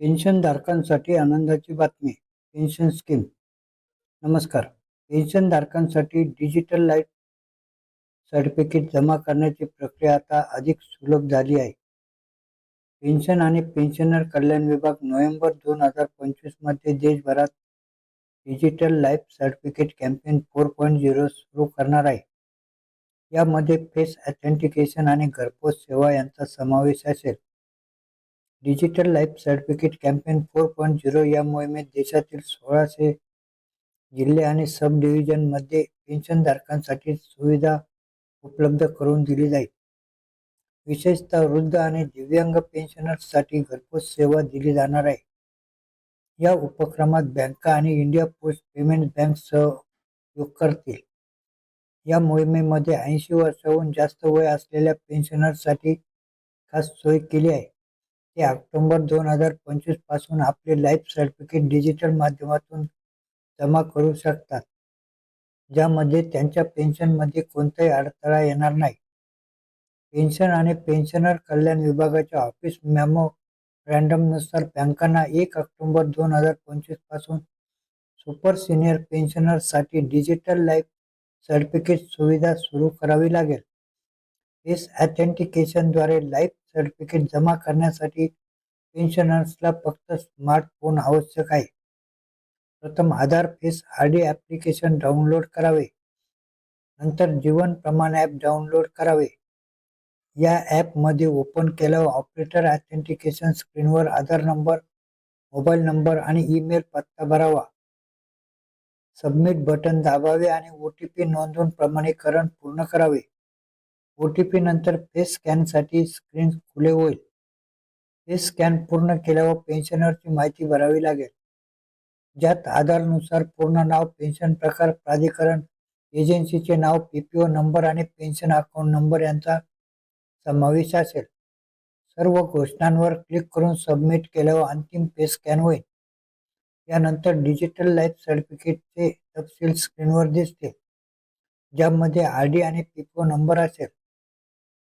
पेन्शनधारकांसाठी आनंदाची बातमी पेन्शन स्कीम. नमस्कार. पेन्शनधारकांसाठी डिजिटल लाईफ सर्टिफिकेट जमा करण्याची प्रक्रिया आता अधिक सुलभ झाली आहे. पेन्शन आणि पेन्शनर कल्याण विभाग नोव्हेंबर दोन हजार पंचवीसमध्ये देशभरात digital life certificate campaign four point zero सुरू करणार आहे. यामध्ये फेस ऑथेंटिकेशन आणि घरपोच सेवा यांचा समावेश असेल. Digital life certificate campaign four point zero या मोहिमेत देशातील सोळाशे जिल्हे आणि सब डिव्हिजनमध्ये पेन्शनधारकांसाठी सुविधा उपलब्ध करून दिली जाईल. विशेषतः वृद्ध आणि दिव्यांग पेन्शनर्ससाठी घरपोच सेवा दिली जाणार आहे. या उपक्रमात बँका आणि इंडिया पोस्ट पेमेंट बँक सहयोग करतील. या मोहिमेमध्ये ऐंशी वर्षाहून जास्त वय असलेल्या पेन्शनर्ससाठी खास सोय केली आहे. ते ऑक्टोबर दोन हजार पंचवीसपासून आपले लाईफ सर्टिफिकेट डिजिटल माध्यमातून जमा करू शकतात. ज्यामध्ये त्यांच्या पेन्शनमध्ये कोणताही अडथळा येणार नाही. पेन्शन आणि पेन्शनर कल्याण विभागाच्या ऑफिस मॅमो रँडमनुसार बँकांना एक ऑक्टोबर दोन हजार पंचवीसपासून सुपर सिनियर पेन्शनरसाठी डिजिटल लाईफ सर्टिफिकेट सुविधा सुरू करावी लागेल. फेस ऑथेंटिकेशनद्वारे लाईफ सर्टिफिकेट जमा करण्यासाठी पेन्शनर्सला फक्त स्मार्टफोन आवश्यक आहे. प्रथम Aadhaar face R D application download करावे. नंतर जीवन प्रमाण ॲप डाउनलोड करावे. या ॲपमध्ये ओपन केल्यावर ऑपरेटर ऑथेंटिकेशन स्क्रीनवर आधार नंबर मोबाईल नंबर आणि ईमेल पत्ता भरावा. सबमिट बटन दाबावे आणि ओ टी पी नोंदवून प्रमाणीकरण पूर्ण करावे. ओ टी पी नंतर फेस स्कॅनसाठी स्क्रीन खुले होईल. फेस स्कॅन पूर्ण केल्यावर पेन्शनरची माहिती भरावी लागेल. ज्यात आधारनुसार पूर्ण नाव पेन्शन प्रकार प्राधिकरण एजन्सीचे नाव पी पी ओ नंबर आणि पेन्शन अकाउंट नंबर यांचा समावेश असेल. सर्व घोषणांवर क्लिक करून सबमिट केल्यावर अंतिम फेस स्कॅन होईल. यानंतर डिजिटल लाईफ सर्टिफिकेटचे तपशील स्क्रीनवर दिसतील ज्यामध्ये आर डी आणि पीपीओ नंबर असेल.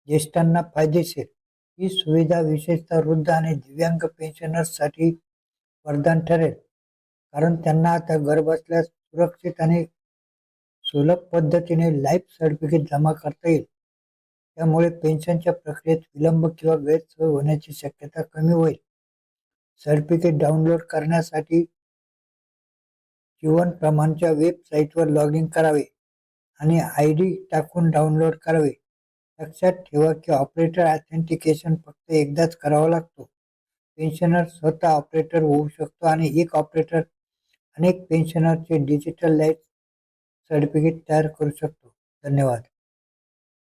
ज्येष्ठांना फायदेशीर. ही सुविधा विशेषतः वृद्ध आणि दिव्यांग पेन्शनर्ससाठी वरदान ठरेल. कारण त्यांना आता घर बसल्यास सुरक्षित आणि सुलभ पद्धतीने लाईफ सर्टिफिकेट जमा करता येईल. त्यामुळे पेन्शनच्या प्रक्रियेत विलंब किंवा गैरसोय होण्याची शक्यता कमी होईल. सर्टिफिकेट डाउनलोड करण्यासाठी जीवन प्रमाणच्या वेबसाईटवर लॉग इन करावे आणि आय डी टाकून डाउनलोड करावे. लक्षात ठेवा की ऑपरेटर ऑथेंटिकेशन फक्त एकदाच करावा लागतो. पेन्शनर स्वतः ऑपरेटर होऊ शकतो आणि एक ऑपरेटर अनेक पेन्शनरचे डिजिटल लाईफ सर्टिफिकेट तयार करू शकतो. धन्यवाद.